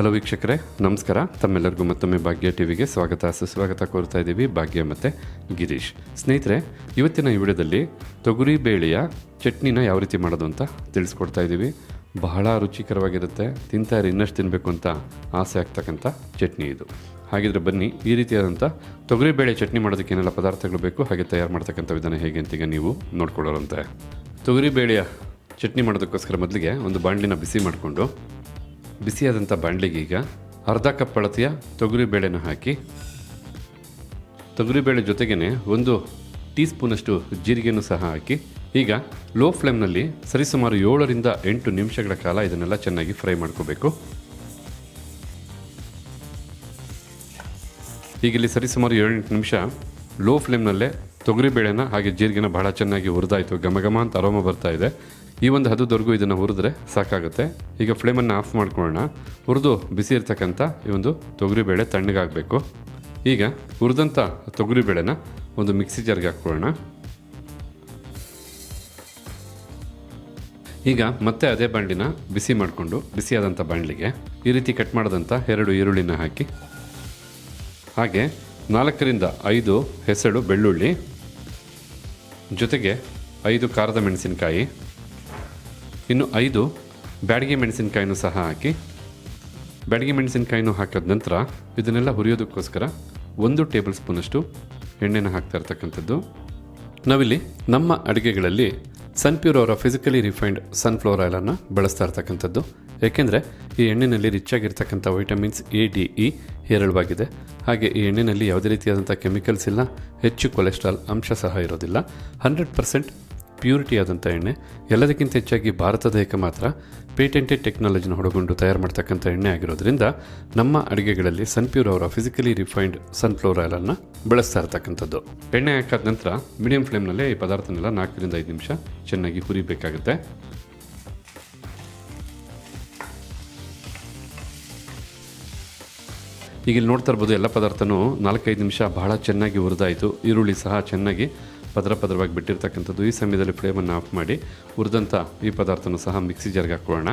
Hello ವೀಕ್ಷಕರೇ, ನಮಸ್ಕಾರ. ತಮ್ಮೆಲ್ಲರಿಗೂ ಮತ್ತೊಮ್ಮೆ ಭಾಗ್ಯ ಟಿವಿಗೆ ಸ್ವಾಗತ. ಸುಸ್ವಾಗತ ಕೋರ್ತಾ ಇದ್ದೀವಿ ಭಾಗ್ಯ ಮತ್ತು ಗಿರೀಶ್. ಸ್ನೇಹಿತರೆ, ಇವತ್ತಿನ ಈ ವಿಡಿಯೋದಲ್ಲಿ ತೊಗರಿ ಬೇಳೆಯ ಚಟ್ನಿನ ಯಾವ ರೀತಿ ಮಾಡೋದು ಅಂತ ತಿಳಿಸ್ಕೊಡ್ತಾ ಇದ್ದೀವಿ. ಬಹಳ ರುಚಿಕರವಾಗಿರುತ್ತೆ. ತಿಂತಾರೆ ಇನ್ನಷ್ಟು ತಿನ್ನಬೇಕು ಅಂತ ಆಸೆ ಆಗ್ತಕ್ಕಂಥ ಚಟ್ನಿ ಇದು. ಹಾಗಿದ್ರೆ ಬನ್ನಿ, ಈ ರೀತಿಯಾದಂಥ ತೊಗರಿಬೇಳೆ ಚಟ್ನಿ ಮಾಡೋದಕ್ಕೆ ಏನೆಲ್ಲ ಪದಾರ್ಥಗಳು ಬೇಕು, ಹಾಗೆ ತಯಾರು ಮಾಡ್ತಕ್ಕಂಥ ವಿಧಾನ ಹೇಗೆ ಅಂತೀಗ ನೀವು ನೋಡ್ಕೊಳ್ಳೋರಂತೆ. ತೊಗರಿಬೇಳೆಯ ಚಟ್ನಿ ಮಾಡೋದಕ್ಕೋಸ್ಕರ ಮೊದಲಿಗೆ ಒಂದು ಬಾಣಲಿನ ಬಿಸಿ ಮಾಡಿಕೊಂಡು ಬಿಸಿಯಾದಂಥ ಈಗ ಅರ್ಧ ಕಪ್ ಅಳತೆಯ ತೊಗರಿಬೇಳೆನ ಹಾಕಿ ತೊಗರಿಬೇಳೆ ಜೊತೆಗೇ ಒಂದು ಟೀ ಸ್ಪೂನಷ್ಟು ಜೀರಿಗೆನೂ ಸಹ ಹಾಕಿ, ಈಗ ಲೋ ಫ್ಲೇಮ್ನಲ್ಲಿ ಸರಿಸುಮಾರು ಏಳರಿಂದ ಎಂಟು ನಿಮಿಷಗಳ ಕಾಲ ಇದನ್ನೆಲ್ಲ ಚೆನ್ನಾಗಿ ಫ್ರೈ ಮಾಡ್ಕೋಬೇಕು. ಈಗ ಇಲ್ಲಿ ಸರಿಸುಮಾರು ಏಳೆಂಟು ನಿಮಿಷ ಲೋ ಫ್ಲೇಮ್ನಲ್ಲೇ ತೊಗರಿಬೇಳೆನ ಹಾಗೆ ಜೀರಿಗೆನ ಬಹಳ ಚೆನ್ನಾಗಿ ಹುರಿದಾಯಿತು. ಘಮ ಘಮ ಅಂತ ಅರೋಮ ಬರ್ತಾ ಇದೆ. ಈ ಒಂದು ಹದದವರೆಗೂ ಇದನ್ನು ಹುರಿದ್ರೆ ಸಾಕಾಗುತ್ತೆ. ಈಗ ಫ್ಲೇಮನ್ನು ಆಫ್ ಮಾಡ್ಕೊಳ್ಳೋಣ. ಹುರಿದು ಬಿಸಿ ಇರ್ತಕ್ಕಂಥ ಈ ಒಂದು ತೊಗರಿಬೇಳೆ ತಣ್ಣಗಾಗಬೇಕು ಈಗ ಹುರಿದಂಥ ತೊಗರಿಬೇಳೆನ ಒಂದು ಮಿಕ್ಸಿ ಜಾರ್ಗೆ ಹಾಕ್ಕೊಳ್ಳೋಣ. ಈಗ ಮತ್ತೆ ಅದೇ ಬಾಂಡಿನ ಬಿಸಿ ಮಾಡಿಕೊಂಡು ಬಿಸಿಯಾದಂಥ ಬಾಂಡ್ಲಿಗೆ ಈ ರೀತಿ ಕಟ್ ಮಾಡಿದಂಥ ಎರಡು ಈರುಳ್ಳಿನ ಹಾಕಿ. ಹಾಗೆ ನಾಲ್ಕರಿಂದ ಐದು ಹೆಸಳು ಬೆಳ್ಳುಳ್ಳಿ. ಜೊತೆಗೆ ಐದು ಖಾರದ ಮೆಣಸಿನಕಾಯಿ. ಇನ್ನು ಐದು, ಬ್ಯಾಡಿಗೆ ಮೆಣಸಿನಕಾಯಿನೂ ಸಹ ಹಾಕಿ. ಬ್ಯಾಡಿಗೆ ಮೆಣಸಿನಕಾಯಿನೂ ಹಾಕಿದ ನಂತರ ಇದನ್ನೆಲ್ಲ ಹುರಿಯೋದಕ್ಕೋಸ್ಕರ ಒಂದು ಟೇಬಲ್ ಸ್ಪೂನಷ್ಟು ಎಣ್ಣೆನ ಹಾಕ್ತಾ ಇರ್ತಕ್ಕಂಥದ್ದು. ನಾವಿಲ್ಲಿ ನಮ್ಮ ಅಡುಗೆಗಳಲ್ಲಿ ಸನ್ಪ್ಯೂರ್ ಅವರ ಫಿಸಿಕಲಿ ರಿಫೈನ್ಡ್ ಸನ್ಫ್ಲವರ್ ಆಯಿಲನ್ನು ಬಳಸ್ತಾ ಇರ್ತಕ್ಕಂಥದ್ದು. ಏಕೆಂದರೆ ಈ ಎಣ್ಣೆಯಲ್ಲಿ ರಿಚ್ ಆಗಿರ್ತಕ್ಕಂಥ ವೈಟಮಿನ್ಸ್ ಎ, ಡಿ, ಇ ಹೇರಳವಾಗಿದೆ. ಹಾಗೆ ಈ ಎಣ್ಣೆಯಲ್ಲಿ ಯಾವುದೇ ರೀತಿಯಾದಂಥ ಕೆಮಿಕಲ್ಸ್ ಇಲ್ಲ, ಹೆಚ್ಚು ಕೊಲೆಸ್ಟ್ರಾಲ್ ಅಂಶ ಸಹ ಇರೋದಿಲ್ಲ. ಹಂಡ್ರೆಡ್ ಪರ್ಸೆಂಟ್ ಪ್ಯೂರಿಟಿ ಆದಂಥ ಎಣ್ಣೆ, ಎಲ್ಲದಕ್ಕಿಂತ ಹೆಚ್ಚಾಗಿ ಭಾರತದ ಏಕ ಮಾತ್ರ ಪೇಟೆಂಟೆಡ್ ಟೆಕ್ನಾಲಜಿನ ಹೊಡಗೊಂಡು ತಯಾರು ಮಾಡ್ತಕ್ಕಂಥ ಎಣ್ಣೆ ಆಗಿರೋದ್ರಿಂದ ನಮ್ಮ ಅಡುಗೆಗಳಲ್ಲಿ ಸನ್ಪ್ಯೂರ್ ಅವರ ಫಿಸಿಕಲಿ ರಿಫೈನ್ಡ್ ಸನ್ಫ್ಲವರ್ ಆಯಿಲನ್ನು ಬಳಸ್ತಾ ಇರ್ತಕ್ಕಂಥದ್ದು. ಎಣ್ಣೆ ಹಾಕಾದ ನಂತರ ಮೀಡಿಯಂ ಫ್ಲೇಮ್ನಲ್ಲೇ ಈ ಪದಾರ್ಥನೆಲ್ಲ ನಾಲ್ಕರಿಂದ ಐದು ನಿಮಿಷ ಚೆನ್ನಾಗಿ ಹುರಿಬೇಕಾಗುತ್ತೆ. ಈಗ ಇಲ್ಲಿ ನೋಡ್ತಾ ಇರ್ಬೋದು, ಎಲ್ಲ ಪದಾರ್ಥನೂ ನಾಲ್ಕೈದು ನಿಮಿಷ ಬಹಳ ಚೆನ್ನಾಗಿ ಹುರಿದಾಯಿತು. ಈರುಳ್ಳಿ ಸಹ ಚೆನ್ನಾಗಿ ಪದರ ಪದರವಾಗಿ ಬಿಟ್ಟಿರ್ತಕ್ಕಂಥದ್ದು ಈ ಸಮಯದಲ್ಲಿ ಫ್ಲೇಮನ್ನು ಆಫ್ ಮಾಡಿ ಹುರಿದಂಥ ಈ ಪದಾರ್ಥನ ಸಹ ಮಿಕ್ಸಿ ಜರ್ಗೆ ಹಾಕ್ಕೊಳ್ಳೋಣ.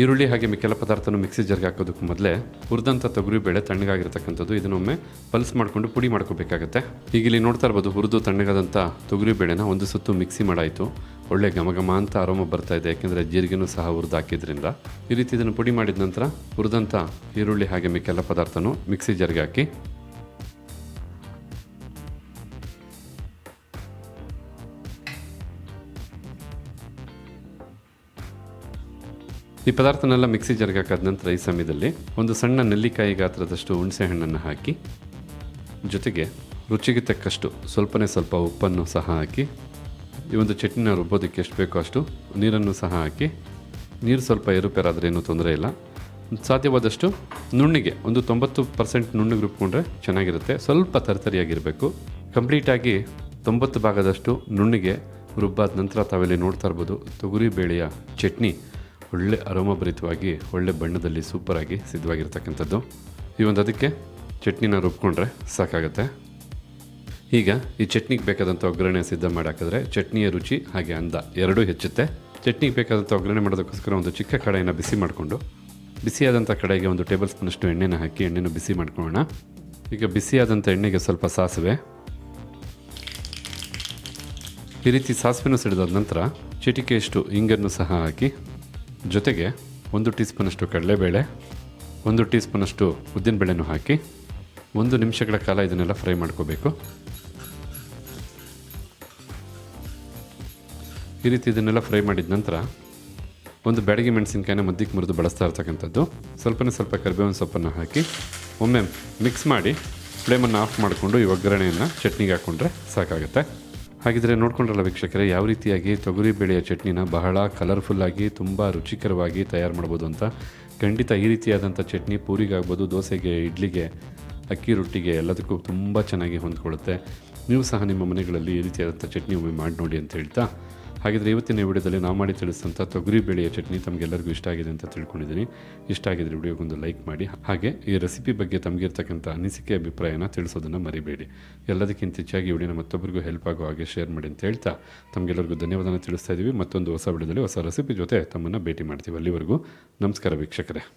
ಈರುಳ್ಳಿ ಹಾಗೆ ಮಿಕ್ಕೆಲ್ಲ ಪದಾರ್ಥನ ಮಿಕ್ಸಿ ಜರ್ಗೆ ಹಾಕೋದಕ್ಕೂ ಮೊದಲೇ ಹುರಿದಂಥ ತೊಗರಿ ಬೇಳೆ ತಣ್ಣಗಾಗಿರ್ತಕ್ಕಂಥದ್ದು ಇದನ್ನೊಮ್ಮೆ ಪಲ್ಸ್ ಮಾಡಿಕೊಂಡು ಪುಡಿ ಮಾಡ್ಕೋಬೇಕಾಗತ್ತೆ. ಈಗ ಇಲ್ಲಿ ನೋಡ್ತಾ ಇರ್ಬೋದು ಹುರಿದು ತಣ್ಣಗಾದಂಥ ತೊಗರಿ ಬೇಳೆನ ಒಂದು ಸುತ್ತು ಮಿಕ್ಸಿ ಮಾಡಾಯಿತು. ಒಳ್ಳೆ ಘಮ ಘಮ ಅಂತ ಆರೋಮ ಬರ್ತಾ ಇದೆ, ಯಾಕೆಂದರೆ ಜೀರಿಗೆನೂ ಸಹ ಹುರಿದು ಹಾಕಿದ್ರಿಂದ. ಈ ರೀತಿ ಇದನ್ನು ಪುಡಿ ಮಾಡಿದ ನಂತರ ಹುರಿದಂಥ ಈರುಳ್ಳಿ ಹಾಗೆ ಮಿಕ್ಕೆಲ್ಲ ಪದಾರ್ಥನೂ ಮಿಕ್ಸಿ ಜರ್ಗೆ ಹಾಕಿ ಈ ಪದಾರ್ಥನೆಲ್ಲ ಮಿಕ್ಸಿ ಜಾರ್ಗೆ ನಂತರ ಈ ಸಮಯದಲ್ಲಿ ಒಂದು ಸಣ್ಣ ನೆಲ್ಲಿಕಾಯಿ ಗಾತ್ರದಷ್ಟು ಹುಣಸೆ ಹಣ್ಣನ್ನು ಹಾಕಿ, ಜೊತೆಗೆ ರುಚಿಗೆ ತಕ್ಕಷ್ಟು ಸ್ವಲ್ಪನೇ ಸ್ವಲ್ಪ ಉಪ್ಪನ್ನು ಸಹ ಹಾಕಿ, ಈ ಒಂದು ಚಟ್ನಿನ ರುಬ್ಬೋದಕ್ಕೆ ಎಷ್ಟು ಬೇಕೋ ಅಷ್ಟು ನೀರನ್ನು ಸಹ ಹಾಕಿ, ನೀರು ಸ್ವಲ್ಪ ಏರುಪೇರಾದರೆ ಏನೂ ತೊಂದರೆ ಇಲ್ಲ. ಸಾಧ್ಯವಾದಷ್ಟು ನುಣ್ಣಿಗೆ ಒಂದು ತೊಂಬತ್ತು ಪರ್ಸೆಂಟ್ ನುಣ್ಣಿಗೆ ರುಬ್ಕೊಂಡ್ರೆ ಚೆನ್ನಾಗಿರುತ್ತೆ. ಸ್ವಲ್ಪ ತರತರಿಯಾಗಿರಬೇಕು. ಕಂಪ್ಲೀಟಾಗಿ ತೊಂಬತ್ತು ಭಾಗದಷ್ಟು ನುಣ್ಣಿಗೆ ರುಬ್ಬಾದ ನಂತರ ತಾವೆಲ್ಲಿ ನೋಡ್ತಾ ಇರ್ಬೋದು, ತೊಗರಿ ಬೇಳೆಯ ಚಟ್ನಿ ಒಳ್ಳೆ ಅರೋಮಭರಿತವಾಗಿ, ಒಳ್ಳೆ ಬಣ್ಣದಲ್ಲಿ ಸೂಪರಾಗಿ ಸಿದ್ಧವಾಗಿರ್ತಕ್ಕಂಥದ್ದು. ಈ ಒಂದು ಅದಕ್ಕೆ ಚಟ್ನಿನ ರುಬ್ಕೊಂಡ್ರೆ ಸಾಕಾಗುತ್ತೆ. ಈಗ ಈ ಚಟ್ನಿಗೆ ಬೇಕಾದಂಥ ಒಗ್ಗರಣೆ ಸಿದ್ಧ ಮಾಡಾಕಿದ್ರೆ ಚಟ್ನಿಯ ರುಚಿ ಹಾಗೆ ಅಂದ ಎರಡೂ ಹೆಚ್ಚುತ್ತೆ. ಚಟ್ನಿಗೆ ಬೇಕಾದಂಥ ಒಗ್ಗರಣೆ ಮಾಡೋದಕ್ಕೋಸ್ಕರ ಒಂದು ಚಿಕ್ಕ ಕಡಾಯಿನ ಬಿಸಿ ಮಾಡಿಕೊಂಡು, ಬಿಸಿಯಾದಂಥ ಕಡೆಗೆ ಒಂದು ಟೇಬಲ್ ಸ್ಪೂನಷ್ಟು ಎಣ್ಣೆನ ಹಾಕಿ ಎಣ್ಣೆನ ಬಿಸಿ ಮಾಡ್ಕೊಳ್ಳೋಣ. ಈಗ ಬಿಸಿಯಾದಂಥ ಎಣ್ಣೆಗೆ ಸ್ವಲ್ಪ ಸಾಸಿವೆ. ಈ ರೀತಿ ಸಾಸಿವೆನೂ ಸಿಡಿದಾದ ನಂತರ ಚಿಟಿಕೆಯಷ್ಟು ಇಂಗನ್ನು ಸಹ ಹಾಕಿ ಜೊತೆಗೆ ಒಂದು ಟೀ ಸ್ಪೂನಷ್ಟು ಕಡಲೆಬೇಳೆ, ಒಂದು ಟೀ ಸ್ಪೂನಷ್ಟು ಉದ್ದಿನಬೇಳೆನೂ ಹಾಕಿ ಒಂದು ನಿಮಿಷಗಳ ಕಾಲ ಇದನ್ನೆಲ್ಲ ಫ್ರೈ ಮಾಡ್ಕೋಬೇಕು. ಈ ರೀತಿ ಇದನ್ನೆಲ್ಲ ಫ್ರೈ ಮಾಡಿದ ನಂತರ ಒಂದು ಬೆಳಗ್ಗೆ ಮೆಣಸಿನ್ಕಾಯಿನ ಮದ್ದಿಗೆ ಮುರಿದು ಬಳಸ್ತಾ ಇರ್ತಕ್ಕಂಥದ್ದು. ಸ್ವಲ್ಪನೇ ಸ್ವಲ್ಪ ಕರಿಬೇವಿನ ಸೊಪ್ಪನ್ನು ಹಾಕಿ ಒಮ್ಮೆ ಮಿಕ್ಸ್ ಮಾಡಿ ಫ್ಲೇಮನ್ನು ಆಫ್ ಮಾಡಿಕೊಂಡು ಈ ಒಗ್ಗರಣೆಯನ್ನು ಚಟ್ನಿಗೆ ಹಾಕ್ಕೊಂಡ್ರೆ ಸಾಕಾಗುತ್ತೆ. ಹಾಗಿದ್ರೆ ನೋಡ್ಕೊಂಡ್ರಲ್ಲ ವೀಕ್ಷಕರೇ, ಯಾವ ರೀತಿಯಾಗಿ ತೊಗರಿ ಬೇಳೆಯ ಚಟ್ನಿನ ಬಹಳ ಕಲರ್ಫುಲ್ಲಾಗಿ ತುಂಬ ರುಚಿಕರವಾಗಿ ತಯಾರು ಮಾಡ್ಬೋದು ಅಂತ. ಖಂಡಿತ ಈ ರೀತಿಯಾದಂಥ ಚಟ್ನಿ ಪೂರಿಗಾಗ್ಬೋದು ದೋಸೆಗೆ, ಇಡ್ಲಿಗೆ, ಅಕ್ಕಿ ರೊಟ್ಟಿಗೆ ಎಲ್ಲದಕ್ಕೂ ತುಂಬ ಚೆನ್ನಾಗಿ ಹೊಂದ್ಕೊಳ್ಳುತ್ತೆ. ನೀವು ಸಹ ನಿಮ್ಮ ಮನೆಗಳಲ್ಲಿ ಈ ರೀತಿಯಾದಂಥ ಚಟ್ನಿ ಒಮ್ಮೆ ಮಾಡಿ ನೋಡಿ ಅಂತ ಹೇಳ್ತಾ ಹಾಗಿದ್ರೆ ಇವತ್ತಿನ ವಿಡಿಯೋದಲ್ಲಿ ನಾವು ಮಾಡಿ ತಿಳಿಸಿದಂಥ ತೊಗರಿ ಬೇಳೆಯ ಚಟ್ನಿ ತಮಗೆಲ್ಲರಿಗೂ ಇಷ್ಟ ಆಗಿದೆ ಅಂತ ತಿಳ್ಕೊಂಡಿದ್ದೀನಿ. ಇಷ್ಟ ಆಗಿದ್ರೆ ವಿಡಿಯೋಗೊಂದು ಲೈಕ್ ಮಾಡಿ. ಹಾಗೆ ಈ ರೆಸಿಪಿ ಬಗ್ಗೆ ತಮಗಿರ್ತಕ್ಕಂಥ ಅನಿಸಿಕೆ, ಅಭಿಪ್ರಾಯನ ತಿಳಿಸೋದನ್ನು ಮರಿಬೇಡಿ. ಎಲ್ಲದಕ್ಕಿಂತ ಹೆಚ್ಚಾಗಿ ವಿಡಿಯೋನ ಮತ್ತೊಬ್ಬರಿಗೂ ಹೆಲ್ಪ್ ಆಗೋ ಹಾಗೆ ಶೇರ್ ಮಾಡಿ ಅಂತ ಹೇಳ್ತಾ ತಮಗೆಲ್ಲರಿಗೂ ಧನ್ಯವಾದನ ತಿಳಿಸ್ತಾ ಇದ್ದೀವಿ ಮತ್ತೊಂದು ಹೊಸ ವಿಡಿಯೋದಲ್ಲಿ ಹೊಸ ರೆಸಿಪಿ ಜೊತೆ ತಮ್ಮನ್ನು ಭೇಟಿ ಮಾಡ್ತೀವಿ ಅಲ್ಲಿವರೆಗೂ. ನಮಸ್ಕಾರ ವೀಕ್ಷಕರೇ.